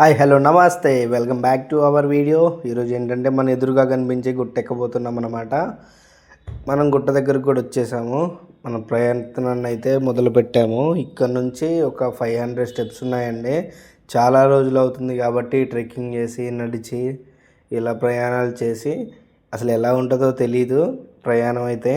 Hi hello నమస్తే. Welcome back to our video ఈరోజు ఏంటంటే మన ఎదురుగా కనిపించే గుట్ట ఎక్కబోతున్నాం అనమాట మనం గుట్ట దగ్గరకు కూడా వచ్చేసాము. మన ప్రయత్నాన్ని అయితే మొదలుపెట్టాము ఇక్కడ నుంచి ఒక ఫైవ్ హండ్రెడ్ స్టెప్స్ ఉన్నాయండి. చాలా రోజులు అవుతుంది కాబట్టి ట్రెక్కింగ్ చేసి నడిచి ఇలా ప్రయాణాలు చేసి అసలు ఎలా ఉంటుందో తెలీదు. ప్రయాణం అయితే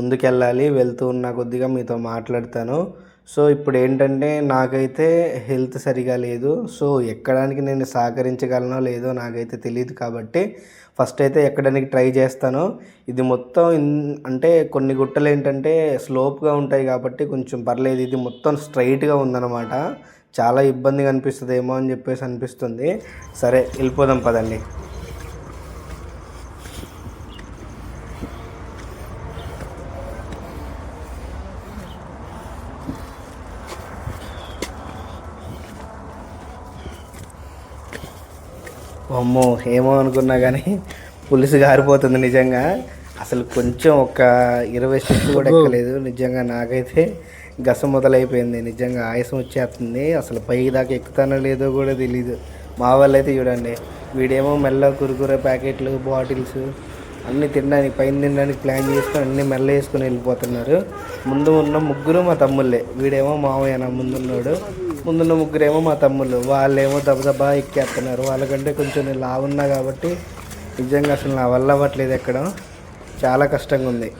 ముందుకెళ్ళాలి వెళ్తూ ఉన్న కొద్దిగా మీతో మాట్లాడతాను. సో ఇప్పుడు ఏంటంటే నాకైతే హెల్త్ సరిగా లేదు. సో ఎక్కడానికి నేను సహకరించగలనో లేదో నాకైతే తెలియదు కాబట్టి ఫస్ట్ అయితే ఎక్కడానికి ట్రై చేస్తాను. ఇది మొత్తం ఇన్- అంటే కొన్ని గుట్టలు ఏంటంటే స్లోప్గా ఉంటాయి కాబట్టి కొంచెం పర్లేదు. ఇది మొత్తం స్ట్రైట్గా ఉందన్నమాట. చాలా ఇబ్బందిగా అనిపిస్తుంది ఏమో అని చెప్పేసి అనిపిస్తుంది. సరే వెళ్ళిపోదాం పదండి. అమ్మో ఏమో అనుకున్నా కానీ పులుసు గారిపోతుంది నిజంగా. అసలు కొంచెం ఒక ఇరవై స్టెప్స్ కూడా ఎక్కలేదు. నిజంగా నాకైతే గస మొదలైపోయింది. నిజంగా ఆయాసం వచ్చేస్తుంది. అసలు పై దాకా ఎక్కుతానో లేదో కూడా తెలీదు. మా వాళ్ళు అయితే చూడండి వీడేమో మెల్ల కురుకురే ప్యాకెట్లు బాటిల్స్ అన్నీ తినడానికి పైన తినడానికి ప్లాన్ చేసుకొని అన్నీ మెల్ల వేసుకొని వెళ్ళిపోతున్నారు. ముందు ఉన్న ముగ్గురు మా తమ్ముళ్ళే. వీడేమో మామయ్య నా ముందున్నాడు. ముందున్న ముగ్గురేమో మా తమ్ముళ్ళు. వాళ్ళేమో దబదబా ఎక్కేస్తున్నారు వాళ్ళకంటే కొంచెం నేను లావున్నా కాబట్టి నిజంగా అసలు నా వల్ల అవ్వట్లేదు ఎక్కడం. చాలా కష్టంగా ఉంది.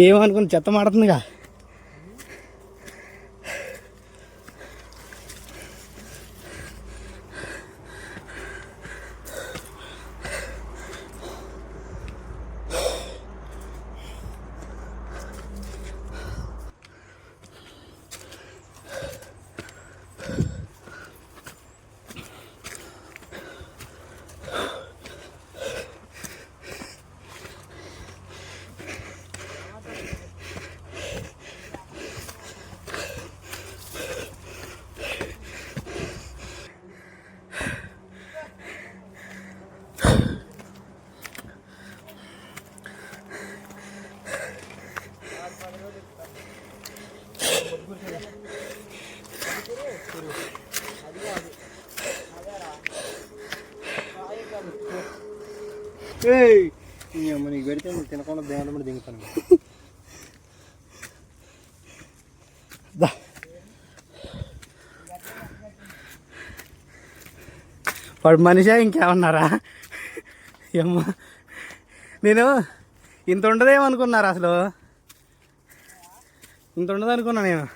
ఏమనుకుని చెత్త మాడుతుందిగా? నీకు పెడితే నువ్వు తినకుండా దేవుని కూడా దిగుతాను. వాడు మనిషా ఇంకేమన్నారా? ఏమో నేను ఇంత ఉండదేమో అనుకున్నారా అసలు? ఇంత ఉండదు అనుకున్నా నేను.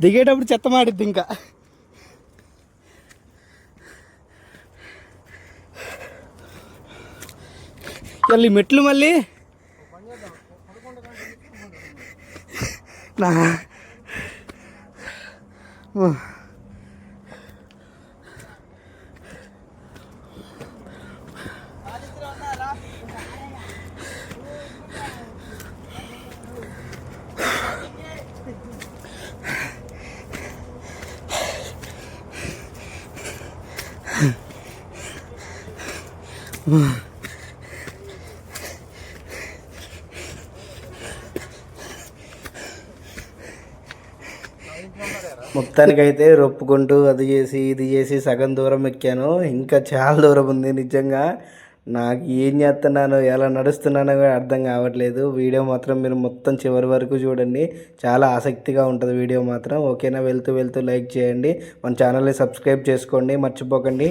దిగేటప్పుడు చెత్త మాడిద్ది ఇంకా. మళ్ళీ మెట్లు మళ్ళీ. నా. ఓ. మొత్తానికైతే రొప్పుకుంటూ అది చేసి ఇది చేసి సగం దూరం ఎక్కాను. ఇంకా చాలా దూరం ఉంది నిజంగా. నాకు ఏం చేస్తున్నాను ఎలా నడుస్తున్నానో కూడా అర్థం కావట్లేదు. వీడియో మాత్రం మీరు మొత్తం చివరి వరకు చూడండి. చాలా ఆసక్తిగా ఉంటుంది వీడియో మాత్రం. ఓకేనా? వెళ్తూ వెళ్తూ లైక్ చేయండి. మన ఛానల్ని సబ్స్క్రైబ్ చేసుకోండి. మర్చిపోకండి.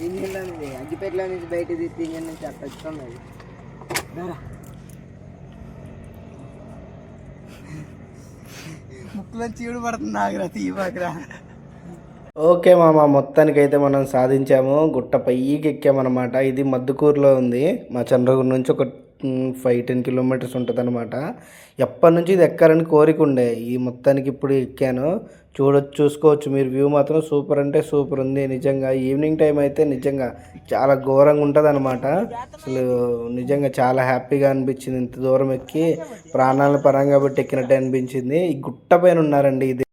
ఇంజిన్లో నుంచి అగ్గిపెట్టలో నుంచి బయట తీసి ఇంజిన్ నుంచి అట్లా వచ్చుకున్నది ముక్కులో చీడు పడుతుంది ఆగ్రా తీయబాగ్రా ఓకే మామ మొత్తానికైతే మనం సాధించాము. గుట్ట పైకి ఎక్కామన్నమాట. ఇది మద్దుకూరులో ఉంది. మా చంద్రగిరి నుంచి ఒక ఫైవ్ టెన్ కిలోమీటర్స్ ఉంటుంది అనమాట ఎప్పటి నుంచి ఇది ఎక్కాలని కోరిక ఉండే? ఈ మొత్తానికి ఇప్పుడు ఎక్కాను. చూడొచ్చు చూసుకోవచ్చు. మీరు వ్యూ మాత్రం సూపర్ అంటే సూపర్ ఉంది. నిజంగా ఈవినింగ్ టైం అయితే నిజంగా చాలా ఘోరంగా ఉంటుంది అనమాట అసలు నిజంగా చాలా హ్యాపీగా అనిపించింది. ఇంత దూరం ఎక్కి ప్రాణాలను పరంగా పెట్టి ఎక్కినట్టు అనిపించింది. ఈ గుట్ట పైన ఉన్నారండి ఇది.